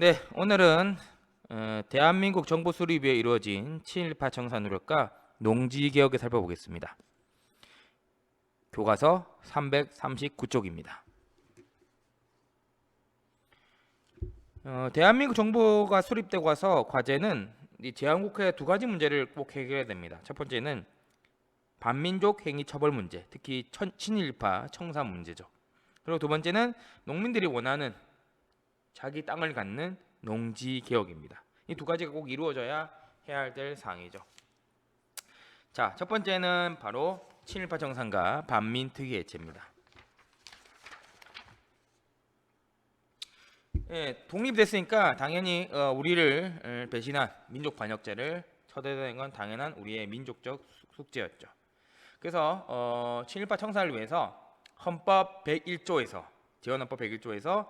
네, 오늘은 어, 대한민국 정부 수립 위해 이루어진 친일파 청사 노력과 농지 개혁을 살펴보겠습니다. 교과서 339쪽입니다. 어, 대한민국 정부가 수립되고 와서 과제는 이 제한국회 두 가지 문제를 꼭 해결해야 됩니다. 첫 번째는 반민족 행위 처벌 문제, 특히 천, 친일파 청사 문제죠. 그리고 두 번째는 농민들이 원하는 자기 땅을 갖는 농지 개혁입니다. 이 두 가지가 꼭 이루어져야 해야 될 사항이죠. 자, 첫 번째는 바로 친일파 정상과 반민 특위 해체입니다. 예, 독립됐으니까 당연히 어, 우리를 어, 배신한 민족 반역죄를 처대된 건 당연한 우리의 민족적 숙- 숙제였죠. 그래서 어, 친일파 청사를 위해서 헌법 101조에서 재헌헌법 101조에서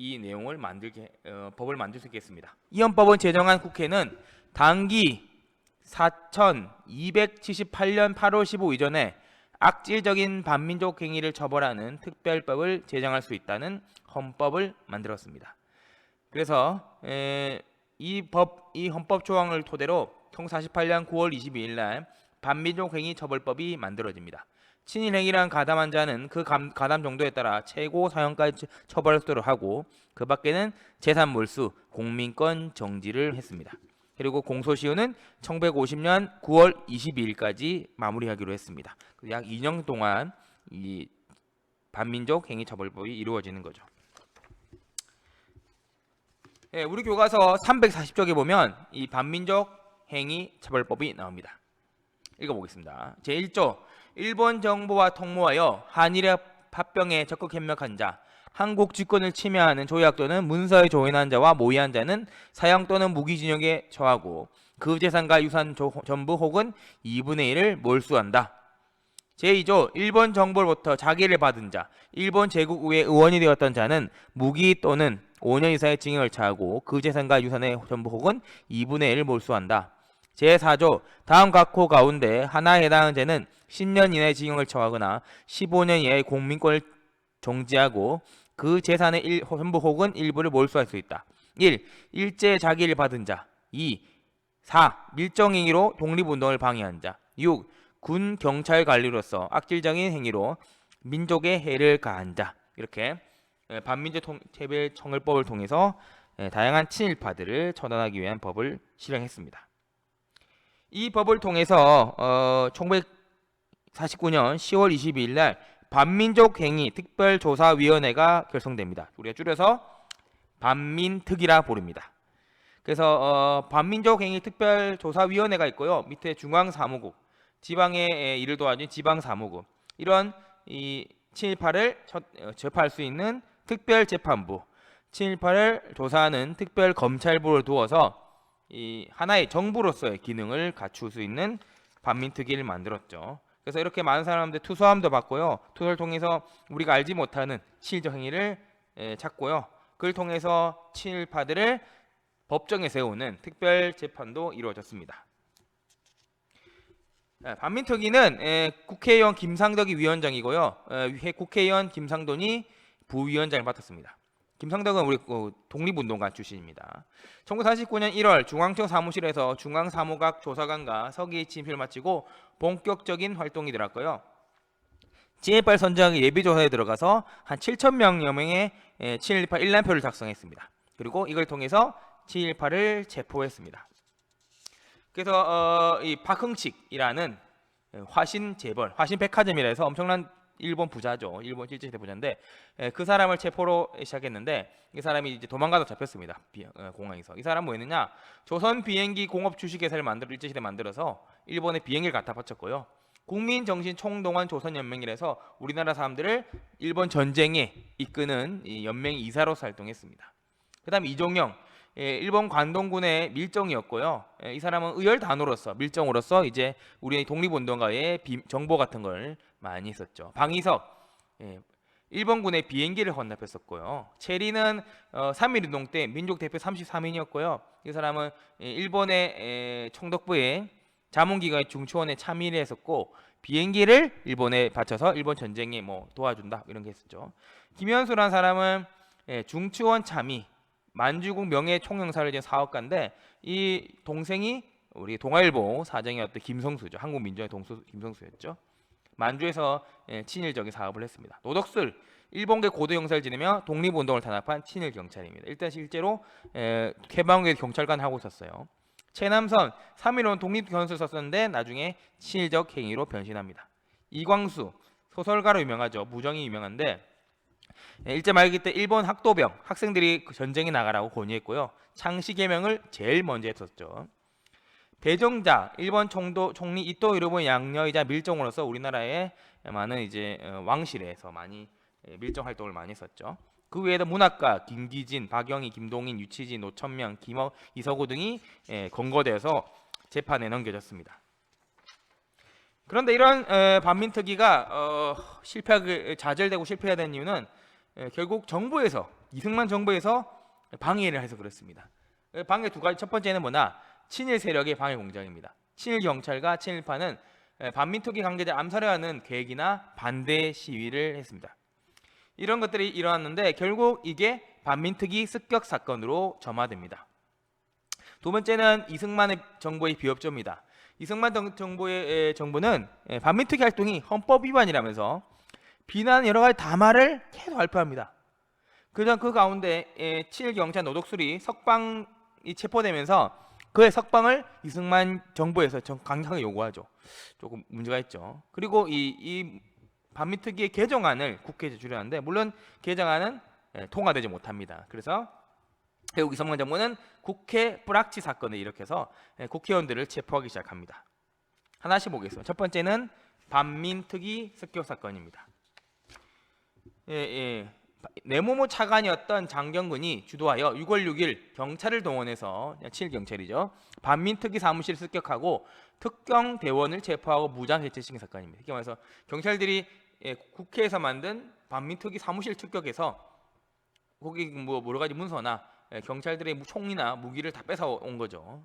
이 내용을 만들게 어, 법을 만들 수 있겠습니다. 이 헌법은 제정한 국회는 당기 4278년 8월 15 이전에 악질적인 반민족 행위를 처벌하는 특별법을 제정할 수 있다는 헌법을 만들었습니다. 그래서 이 법 이 헌법 조항을 토대로 1948년 9월 22일 날 반민족 행위 처벌법이 만들어집니다. 친일 행위랑 가담한 자는 그 감- 가담 정도에 따라 최고 사형까지 처벌하도록 하고 그 밖에는 재산 몰수, 공민권 정지를 했습니다. 그리고 공소시효는 1950년 9월 22일까지 마무리하기로 했습니다. 약 2년 동안 이 반민족 행위 처벌법이 이루어지는 거죠. 예, 우리 교과서 340쪽에 보면 이 반민족 행위 처벌법이 나옵니다. 읽어보겠습니다. 제1조 일본 정부와 통모하여 한일의 합병에 적극 협력한 자, 한국 주권을 침해하는 조약 또는 문서에 조인한 자와 모의한 자는 사형 또는 무기징역에 처하고 그 재산과 유산 조- 전부 혹은 2분의 1을 몰수한다. 제2조 일본 정부로부터 자기를 받은 자, 일본 제국의 의원이 되었던 자는 무기 또는 5년 이상의 징역을 처하고 그 재산과 유산의 전부 혹은 2분의 1을 몰수한다. 제4조 다음 각 호 가운데 하나에 해당하는 죄는 10년 이내의 징역을 처하거나 15년 이하의 공민권을 정지하고 그 재산의 일, 전부 혹은 일부를 몰수할 수 있다. 1. 일제 자기를 받은 자 2. 4. 밀정행위로 독립운동을 방해한 자 6. 군 경찰 관리로서 악질적인 행위로 민족의 해를 가한 자 이렇게 예, 반민족 통- 체별 청을법을 통해서 예, 다양한 친일파들을 처단하기 위한 법을 실행했습니다. 이 법을 통해서 어, 1949년 10월 22일 날 반민족 행위 특별조사위원회가 결성됩니다. 우리가 줄여서 반민특위라 부릅니다. 그래서 어, 반민족 행위 특별조사위원회가 있고요. 밑에 중앙사무국, 지방의 에, 일을 도와준 지방사무국 이런 이 친일파를 첫- 어, 접할 수 있는 특별재판부, 친일파를 조사하는 특별검찰부를 두어서 이 하나의 정부로서의 기능을 갖출 수 있는 반민특위를 만들었죠. 그래서 이렇게 많은 사람들 투소함도 받고요. 투소를 통해서 우리가 알지 못하는 친일적 행위를 에, 찾고요. 그걸 통해서 친일파들을 법정에 세우는 특별 재판도 이루어졌습니다. 예, 반민특위는 에, 국회의원 김상덕이 위원장이고요. 에, 회- 국회의원 김상돈이 부위원장을 맡았습니다. 김상덕은 우리 그 독립운동가 출신입니다. 1949년 1월 중앙청 사무실에서 중앙사무각 조사관과 서기 침필을 마치고 본격적인 활동이 들어갔고요. 친일파 선정의 예비조사에 들어가서 한 7천 명여 명의 에, 친일파 일람표를 작성했습니다. 그리고 이걸 통해서 친일파를 체포했습니다. 그래서 어, 이 박흥칙이라는 화신 재벌, 화신 백화점이라 해서 엄청난 일본 부자죠. 일본 실제시대 부자인데 에, 그 사람을 체포로 시작했는데 이 사람이 이제 도망가다 잡혔습니다. 비- 어, 공항에서. 이 사람 뭐였느냐? 조선 비행기 공업 주식회사를 만들어 일제시대 만들어서 일본에 비행기를 갖다 바쳤고요. 국민정신 총동원 조선연맹이라서 우리나라 사람들을 일본 전쟁에 이끄는 이 연맹 이사로서 활동했습니다. 그 다음 이종영 예, 일본 관동군의 밀정이었고요. 예, 이 사람은 의열단으로서 밀정으로서 이제 우리 독립운동가의 비- 정보 같은 걸 많이 했었죠. 방이석 예, 일본군의 비행기를 헌납했었고요. 체리는 어, 3.1운동 때 민족 대표 33인이었고요. 이 사람은 예, 일본의 에, 총독부의 자문기관의 중추원에 참여했었고 비행기를 일본에 바쳐서 일본 전쟁에 뭐 도와준다 이런 게 했었죠. 김현수라는 사람은 예, 중추원 참의 만주국 명예 총영사를 지은 사업가인데 이 동생이 우리 동아일보 사장이었던 김성수죠. 한국민주의 동수 김성수였죠. 만주에서 예, 친일적인 사업을 했습니다. 노덕술 일본계 고도 영사를 지내며 독립운동을 탄압한 친일 경찰입니다. 일단 실제로 에, 개방의 경찰관 하고 있었어요. 최남선 3.15 독립견수를 썼었는데 나중에 친일적 행위로 변신합니다. 이광수 소설가로 유명하죠. 무정이 유명한데 예, 일제 말기 때 일본 학도병 학생들이 그 전쟁에 나가라고 권유했고요. 창시 개명을 제일 먼저 했었죠. 배정자 일본 총도 총리 이토 히로부 양녀이자 밀정으로서 우리나라의 많은 이제 어, 왕실에서 많이 예, 밀정 활동을 많이 했었죠. 그 외에도 문학가 김기진, 박영희, 김동인, 유치진, 노천명, 김어, 이서구 등이 예, 검거돼서 재판에 넘겨졌습니다. 그런데 이런 에, 반민특위가 어, 실패하게 좌절되고 실패해야 이유는 에, 결국 정부에서 이승만 정부에서 방해를 해서 그렇습니다. 에, 방해 두 가지 첫 번째는 뭐냐 친일 세력의 방해 공작입니다. 친일 경찰과 친일파는 에, 반민특위 관계자 암살하는 계획이나 반대 시위를 했습니다. 이런 것들이 일어났는데 결국 이게 반민특위 습격 사건으로 점화됩니다. 두 번째는 이승만의 정부의 비협조입니다. 이승만 정- 정부의 에, 정부는 에, 반민특위 활동이 헌법 위반이라면서 비난 여러 가지 담화를 계속 발표합니다. 그냥 그 가운데 에, 친일 경찰 노독술이 석방이 체포되면서 그의 석방을 이승만 정부에서 정- 강력하게 요구하죠. 조금 문제가 있죠. 그리고 이, 이 반민특위의 개정안을 국회에 제출하는데 물론 개정안은 예, 통과되지 못합니다. 그래서 결국 이승만 정부는 국회 뿌락치 사건을 일으켜서 예, 국회의원들을 체포하기 시작합니다. 하나씩 보겠습니다. 첫 번째는 반민특위 습격 사건입니다. 예, 예. 내모모 차관이었던 장경근이 주도하여 6월 6일 경찰을 동원해서 7 경찰이죠. 반민특위 사무실 습격하고 특경 대원을 체포하고 무장 해체 시킨 사건입니다. 이렇게 말해서 경찰들이 예, 국회에서 만든 반민특위 사무실 특격해서 거기 뭐 여러 가지 문서나 예, 경찰들의 무- 총이나 무기를 다 뺏어 온 거죠.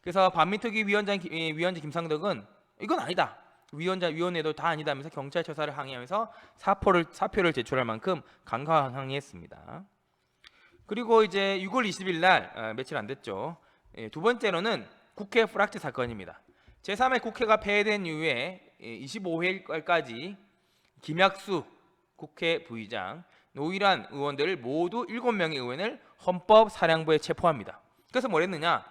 그래서 반민특위 위원장 기- 예, 위원장 김상덕은 이건 아니다. 위원자 위원회도 다 아니다면서 경찰 처사를 항의하면서 사표를 사표를 제출할 만큼 강하게 항의했습니다. 그리고 이제 6월 20일 날 아, 며칠 안 됐죠. 예, 두 번째로는 국회 프락치 사건입니다. 제3회 국회가 폐회된 이후에 25일까지 김약수 국회 부의장, 노일환 의원들을 모두 7명의 의원을 헌법 사령부에 체포합니다. 그래서 뭐랬느냐?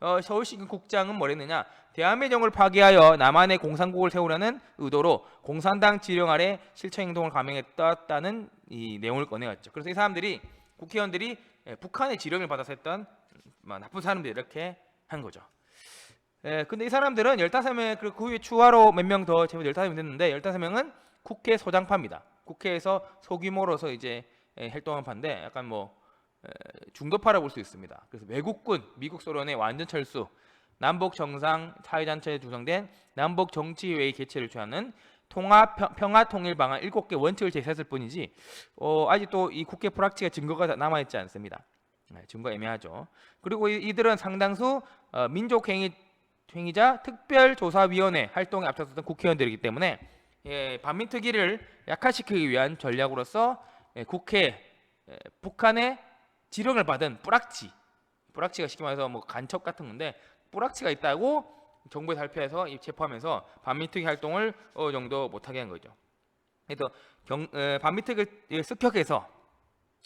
어, 서울시국장은 뭐랬느냐? 대한민국을 파괴하여 남한의 공산국을 세우려는 의도로 공산당 지령 아래 실천 행동을 감행했다는 이 내용을 꺼내왔죠. 그래서 이 사람들이 국회의원들이 예, 북한의 지령을 받아서 했던 뭐 나쁜 사람들 이렇게 한 거죠. 예, 근데 이 사람들은 15명 그 후에 추가로 몇 명 더 제보 15명 됐는데 15명은 국회 소장파입니다. 국회에서 소규모로서 이제 예, 활동한 파인데 약간 뭐 에, 중도파라고 볼수 있습니다. 그래서 외국군, 미국 소련의 완전 철수, 남북 정상 사회단체에 구성된 남북 정치회의 개최를 취하는 통합 평- 평화 통일 방안 7개 원칙을 제시했을 뿐이지 어, 아직도 이 국회 불합치가 증거가 남아 있지 않습니다. 네, 증거 애매하죠. 그리고 이, 이들은 상당수 어, 민족 행위 행위자 특별조사위원회 활동에 앞장섰던 국회의원들이기 때문에 예, 반민특위를 약화시키기 위한 전략으로서 예, 국회 예, 북한의 지령을 받은 뿌락치 뿌락치가 쉽게 말해서 뭐 간첩 같은 건데 뿌락치가 있다고 정부에 이 체포하면서 반민특위 활동을 어느 정도 못하게 한 거죠. 그래서 경, 에, 반민특위를 습격해서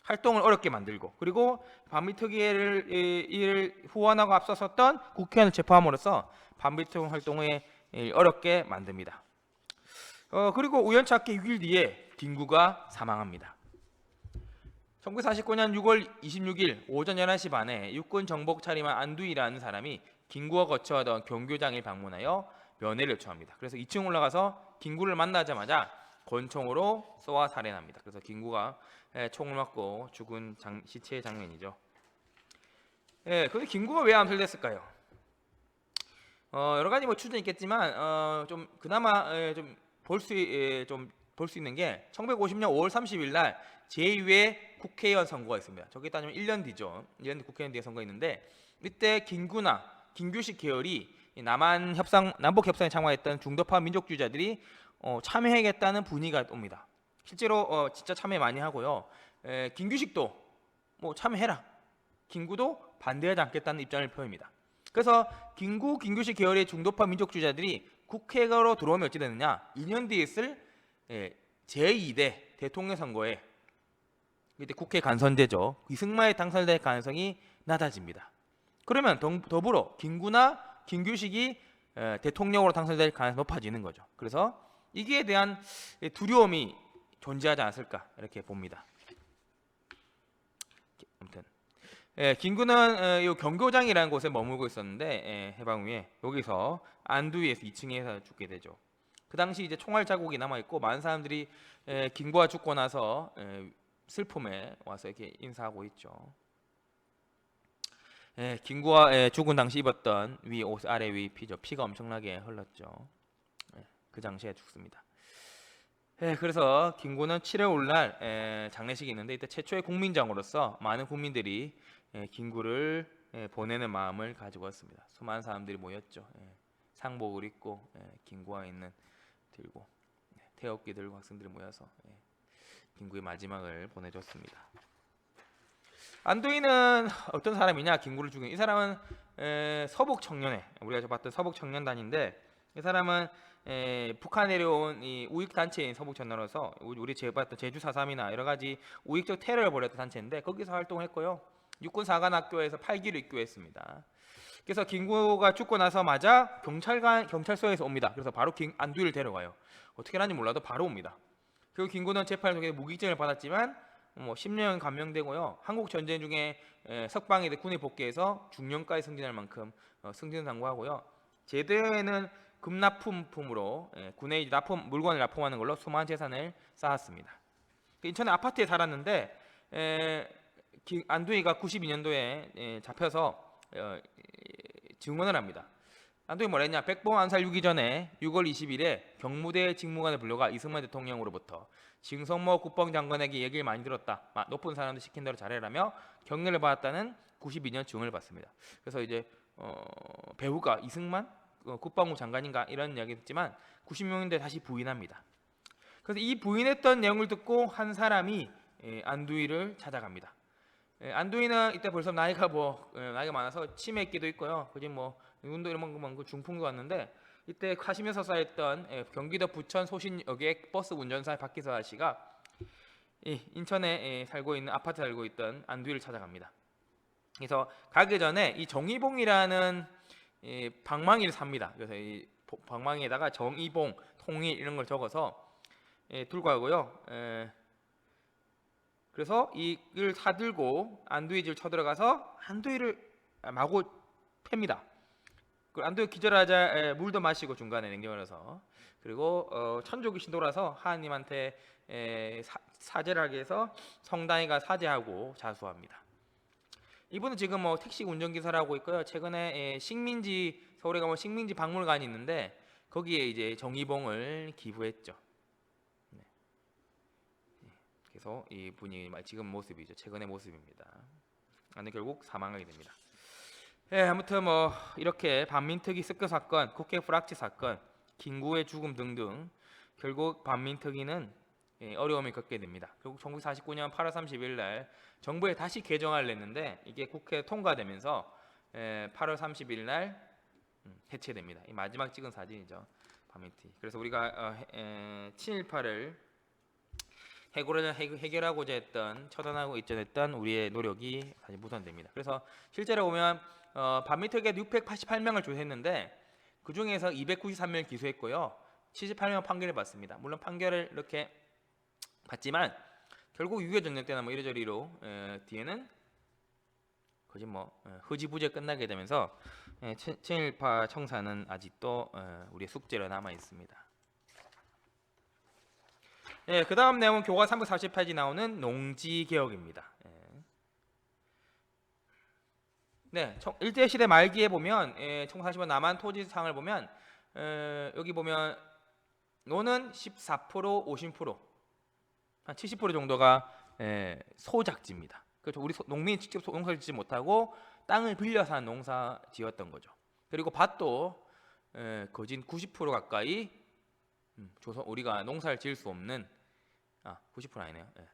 활동을 어렵게 만들고 그리고 반민특위를 후원하고 앞서섰던 국회의원을 체포함으로써 반민특위 활동에 이, 어렵게 만듭니다. 어, 그리고 우연찮게 6일 뒤에 김구가 사망합니다. 1949년 6월 26일 오전 11시 반에 육군 정복 차림한 안두희라는 사람이 김구가 거처하던 경교장을 방문하여 면회를 요청합니다. 그래서 2층 올라가서 김구를 만나자마자 권총으로 쏘아 살해합니다. 그래서 김구가 예, 총을 맞고 죽은 장, 시체의 장면이죠. 예, 근데 김구가 왜 암살됐을까요? 어, 여러 가지 뭐 추정이 있겠지만 어, 좀 그나마 예, 좀볼수좀볼 수 있는 게 1950년 5월 30일 날 제2회 국회의원 선거가 있습니다. 저기 따지면 1년 뒤죠. 1년 뒤 국회의원 뒤에 선거 있는데 이때 김구나 김규식 계열이 이 남한 협상 남북 협상에 참가했던 중도파 민족주의자들이 어, 참여하겠다는 분위기가 옵니다. 실제로 어, 진짜 참여 많이 하고요. 에, 김규식도 뭐 참여해라. 김구도 반대하지 않겠다는 입장을 표합니다. 그래서 김구, 김규식 계열의 중도파 민족주의자들이 국회로 들어오면 어찌 되느냐? 2년 뒤에 있을 예, 제2대 대통령 선거에 이때 국회 간선제죠. 이승만이 당선될 가능성이 낮아집니다. 그러면 더- 더불어 김구나 김규식이 에, 대통령으로 당선될 가능성이 높아지는 거죠. 그래서 이기에 대한 두려움이 존재하지 않았을까 이렇게 봅니다. 아무튼 예, 김구는 에, 요 경교장이라는 곳에 머물고 있었는데 예, 해방 후에 여기서 안두위에서 2층에서 죽게 되죠. 그 당시 이제 총알 자국이 남아 있고 많은 사람들이 에, 김구가 죽고 나서 에, 슬픔에 와서 이렇게 인사하고 있죠. 예, 김구가 예, 죽은 당시 입었던 위 옷 아래 위 피죠. 피가 엄청나게 흘렀죠. 예, 그 당시에 죽습니다. 예, 그래서 김구는 7월 5일 날 예, 장례식이 있는데 이때 최초의 국민장으로서 많은 국민들이 예, 김구를 예, 보내는 마음을 가지고 왔습니다. 수많은 사람들이 모였죠. 예, 상복을 입고 예, 김구와 있는 들고 예, 태극기 들고 학생들이 모여서 예, 김구의 마지막을 보내줬습니다. 안도인은 어떤 사람이냐? 김구를 죽인 이 사람은 에, 서북 청년회 우리가 봤던 서북 청년단인데 이 사람은 에, 북한 내려온 이 우익 단체인 서북 청년으로서 우리 우리 제 봤던 제주 사삼이나 여러 가지 우익적 테러를 벌였던 단체인데 거기서 활동했고요. 육군 사관학교에서 8기를 입교했습니다. 그래서 김구가 죽고 나서마자 경찰관 경찰서에서 옵니다. 그래서 바로 김, 안두이를 데려가요. 어떻게 하는지 몰라도 바로 옵니다. 그리고 김구는 재판을 통해 무기증을 받았지만 뭐 10년 감형되고요. 한국 전쟁 중에 에, 석방이 돼 군에 복귀해서 중령까지 승진할 만큼 어, 승진 당구하고요. 제대에는 금납품품으로 에, 군에 납품 물건을 납품하는 걸로 수많은 재산을 쌓았습니다. 그 인천의 아파트에 살았는데 안두희가 92년도에 잡혀서 어, 이- 증언을 합니다. 안두희 뭐랬냐? 백범 암살 6기 전에 6월 20일에 경무대 직무관을 불러가 이승만 대통령으로부터 징성모 국방장관에게 얘기를 많이 들었다. 마- 높은 사람들 시킨 대로 잘해라며 격려를 받았다는 92년 증언을 받습니다. 그래서 이제 어, 배우가 이승만 어, 국방부 장관인가 이런 이야기 듣지만 90년대 다시 부인합니다. 그래서 이 부인했던 내용을 듣고 한 사람이 예, 안두희를 찾아갑니다. 예, 안두희는 이때 벌써 나이가 뭐 예, 나이가 많아서 치매기도 있고요. 그지 뭐 운동 이런 그 중풍도 왔는데 이때 카시면서 쌓였던 예, 경기도 부천 소신역의 버스 운전사 박기서 씨가 이 인천에 예, 살고 있는 아파트 살고 있던 안두희를 찾아갑니다. 그래서 가기 전에 이 정의봉이라는 이 방망이를 삽니다. 그래서 이 보- 방망이에다가 정의봉, 통일 이런 걸 적어서 예, 들고 가고요. 예, 그래서 이걸 사들고 안두희 집 쳐들어가서 안두희를 마구 팹니다. 그 안두희 기절하자 에, 물도 마시고 중간에 냉정을 해서 그리고 어, 천조귀신 돌아서 하나님한테 에, 사, 사죄를 하기 위해서 성당이가 사죄하고 자수합니다. 이분은 지금 뭐 택시 운전기사를 하고 있고요. 최근에 에, 식민지 서울에 가면 식민지 박물관이 있는데 거기에 이제 정의봉을 기부했죠. 네. 예, 그래서 이 분이 지금 모습이죠. 최근의 모습입니다. 안에 결국 사망하게 됩니다. 예, 아무튼 뭐 이렇게 반민특위 습격 사건, 국회 불합치 사건, 김구의 죽음 등등 결국 반민특위는 예, 어려움을 겪게 됩니다. 결국 1949년 8월 30일 날 정부에 다시 개정안을 냈는데 이게 국회 통과되면서 예, 8월 30일 날 음, 해체됩니다. 이 마지막 찍은 사진이죠. 반민특위. 그래서 우리가 어, 해- 에, 7.18을 해결하, 해- 해결하고자 했던 처단하고 있전했던 우리의 노력이 다시 무산됩니다. 그래서 실제로 보면 어, 반민특위에 688명을 조사했는데 그 중에서 293명을 기소했고요. 78명 판결을 받습니다. 물론 판결을 이렇게 받지만 결국 6.25 전쟁 때나 뭐 이래저래로 에, 뒤에는 거짓 뭐 에, 흐지부지 끝나게 되면서 친일파 청사는 아직도 에, 우리의 숙제로 남아 있습니다. 예, 그 다음 내용은 교과 348지 나오는 농지 개혁입니다. 예. 네, 청- 일제 시대 말기에 보면 예, 1940년 남한 토지상을 보면 에, 여기 보면 노는 14% 50%한 70% 정도가 에, 소작지입니다. 그렇죠. 우리 소- 농민이 직접 소- 농사를 짓지 못하고 땅을 빌려서 한 농사 지었던 거죠. 그리고 밭도 에, 거진 90% 가까이 음, 조선 우리가 농사를 지을 수 없는 아 90% 아니네요. 예.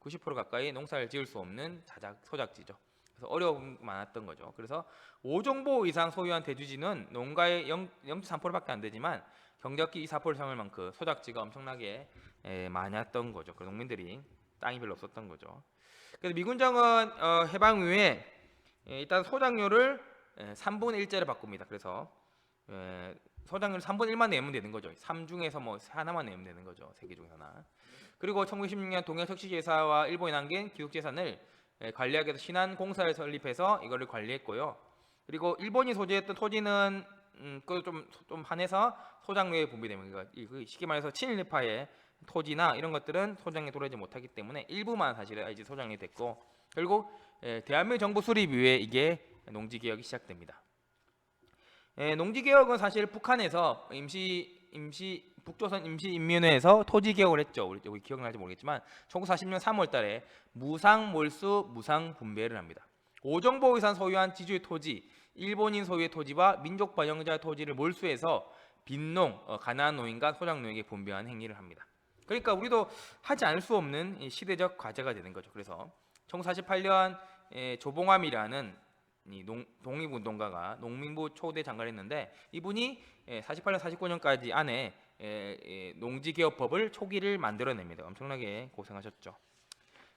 90% 가까이 농사를 지을 수 없는 자작 소작지죠. 그래서 어려움이 많았던 거죠. 그래서 5정보 이상 소유한 대주지는 농가의 0, 0.3%밖에 안 되지만 경작기 4%를 사용할 만큼 소작지가 엄청나게 에, 많았던 거죠. 그 농민들이 땅이 별로 없었던 거죠. 그래서 미군정은 어, 해방 이후에 에, 일단 소작료를 에, 3분의 1제를 바꿉니다. 그래서 에, 소작료를 3분의 1만 내면 되는 거죠. 3 중에서 뭐 하나만 내면 되는 거죠. 세개 중에 하나. 그리고 1916년 동해 석시제사와 일본이 남긴 기록재산을 에, 관리하기 위해서 신안 공사를 설립해서 이거를 관리했고요. 그리고 일본이 소지했던 토지는 음, 그좀 좀 한해서 소장료에 분배되면 그러니까 이- 그 쉽게 말해서 친일파의 토지나 이런 것들은 소장에 들어오지 못하기 때문에 일부만 사실은 이제 소장이 됐고 결국 에, 대한민국 정부 수립 이후에 이게 농지 개혁이 시작됩니다. 에, 농지 개혁은 사실 북한에서 임시 임시 북조선 임시인민회에서 토지 개혁을 했죠. 우리 여기 기억날지 모르겠지만 1940년 3월달에 무상 몰수 무상 분배를 합니다. 오정보 의산 소유한 지주의 토지, 일본인 소유의 토지와 민족 번영자 토지를 몰수해서 빈농, 어, 가난한 노인과 소장노에게 분배한 행위를 합니다. 그러니까 우리도 하지 않을 수 없는 이 시대적 과제가 되는 거죠. 그래서 1948년 에, 조봉암이라는 이 농, 독립운동가가 농민부 초대 장관을 했는데 이분이 에, 48년 49년까지 안에 농지개혁법을 초기를 만들어냅니다. 엄청나게 고생하셨죠.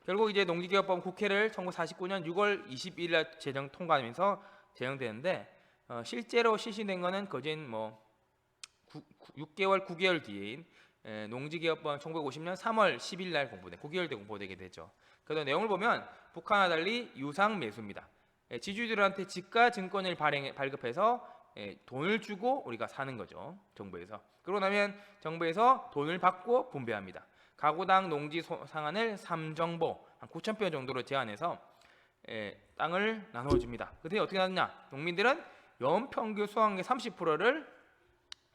결국 이제 농지개혁법 국회를 1949년 6월 21일 날 제정 통과하면서 제정되는데 어, 실제로 실시된 거는 거진 뭐 6개월 9개월 뒤인 에, 농지개혁법 1950년 3월 10일 날 공부돼 9개월 뒤 공부되게 되죠. 그래서 내용을 보면 북한과 달리 유상 매수입니다. 에, 지주들한테 지가 증권을 발행 발급해서 에, 돈을 주고 우리가 사는 거죠. 정부에서. 그러고 나면 정부에서 돈을 받고 분배합니다. 가구당 농지 소- 상한을 3정보 한 9천 평 정도로 제한해서 에, 땅을 나눠 줍니다. 그때 어떻게 나누냐? 농민들은 연평균 수확의 30%를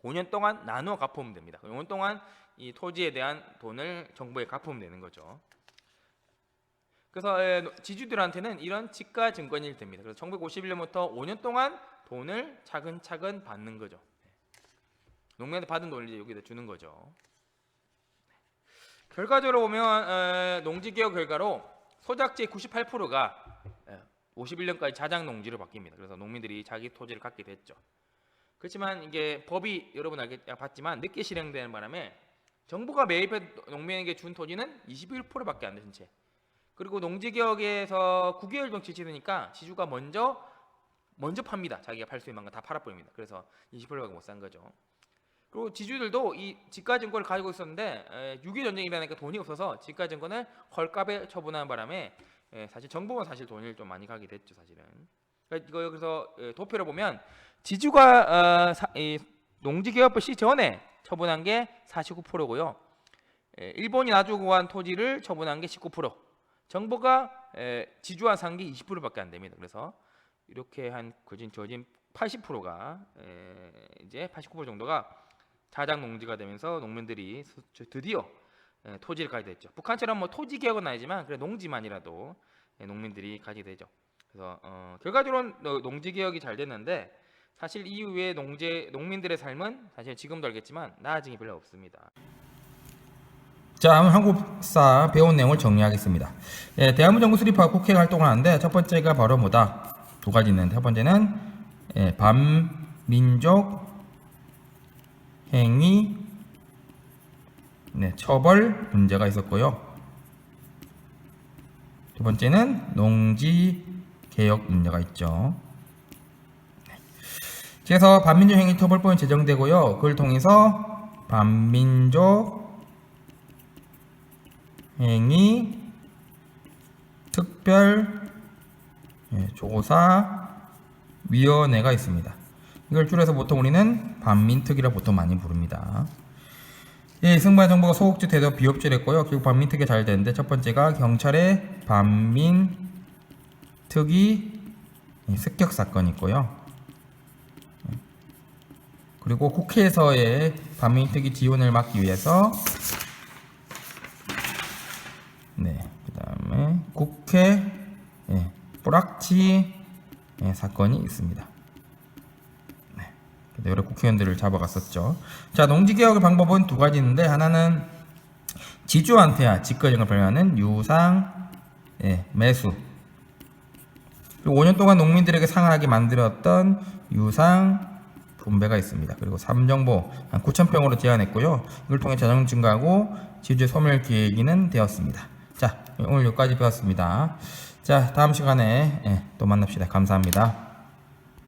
5년 동안 나누어 갚으면 됩니다. 5년 동안 이 토지에 대한 돈을 정부에 갚으면 되는 거죠. 그래서 에, 노- 지주들한테는 이런 지가 증권이 됩니다. 그래서 1951년부터 5년 동안 돈을 차근차근 받는 거죠. 네. 농민한테 받은 돈을 이제 여기다 주는 거죠. 결과적으로 보면 에, 농지개혁 결과로 소작지의 98%가 51년까지 자작 농지로 바뀝니다. 그래서 농민들이 자기 토지를 갖게 됐죠. 그렇지만 이게 법이 여러분 알겠 봤지만 늦게 실행되는 바람에 정부가 매입해 농민에게 준 토지는 21%밖에 안 되는 채. 그리고 농지개혁에서 9개월 정도 지치니까 지주가 먼저 먼저 팝니다. 자기가 팔 수 있는 거다 팔아버립니다. 그래서 20%밖에 못 산 거죠. 그리고 지주들도 이 지가증권을 가지고 있었는데 6.25 전쟁이 일어나니까 돈이 없어서 지가증권을 헐값에 처분하는 바람에 에, 사실 정부가 사실 돈을 좀 많이 가게 됐죠 사실은. 그러니까 이거 여기서 에, 도표를 보면 지주가 어, 사, 이 농지개혁법 시전에 처분한 게 49%고요. 일본이 놔주고 간 토지를 처분한 게 19%. 정부가 에, 지주한 산게 20%밖에 안 됩니다. 그래서 이렇게 한 거진 저진 80%가 에, 이제 89% 정도가 자작 농지가 되면서 농민들이 드디어 에, 토지를 가지게 됐죠. 북한처럼 뭐 토지 개혁은 아니지만 그래 농지만이라도 에, 농민들이 가지게 되죠. 그래서 어, 결과적으로 는 농지 개혁이 잘 됐는데 사실 이후에 농제 농민들의 삶은 사실 지금도 알겠지만 나아진 게 별로 없습니다. 자, 한국사 배운 내용을 정리하겠습니다. 예, 대한민국 정부 수립화 국회 활동을 하는데 첫 번째가 바로 뭐다? 두 가지 있는데 첫 번째는 예, 반민족 행위 네, 처벌 문제가 있었고요. 두 번째는 농지 개혁 문제가 있죠. 네. 그래서 반민족 행위 처벌법이 제정되고요. 그걸 통해서 반민족 행위 특별 예, 조사 위원회가 있습니다. 이걸 줄여서 보통 우리는 반민특위라 보통 많이 부릅니다. 예, 승마 정부가 소극주 대도 비협조를 했고요. 결국 반민특위가 잘 되는데 첫 번째가 경찰의 반민특위 예, 습격 사건이 있고요. 예. 그리고 국회에서의 반민특위 지원을 막기 위해서 네, 그다음에 국회 꼬락지 예, 사건이 있습니다. 네, 여러 국회의원들을 잡아갔었죠. 자, 농지개혁의 방법은 두 가지 있는데 하나는 지주한테야 직거래을 발행하는 유상 예, 매수 그리고 5년 동안 농민들에게 상하게 만들었던 유상 분배가 있습니다. 그리고 3정보 한 9,000평으로 제한했고요. 이걸 통해 자정 증가하고 지주의 소멸 기획이는 되었습니다. 자, 오늘 여기까지 배웠습니다. 자, 다음 시간에 예, 또 만납시다. 감사합니다.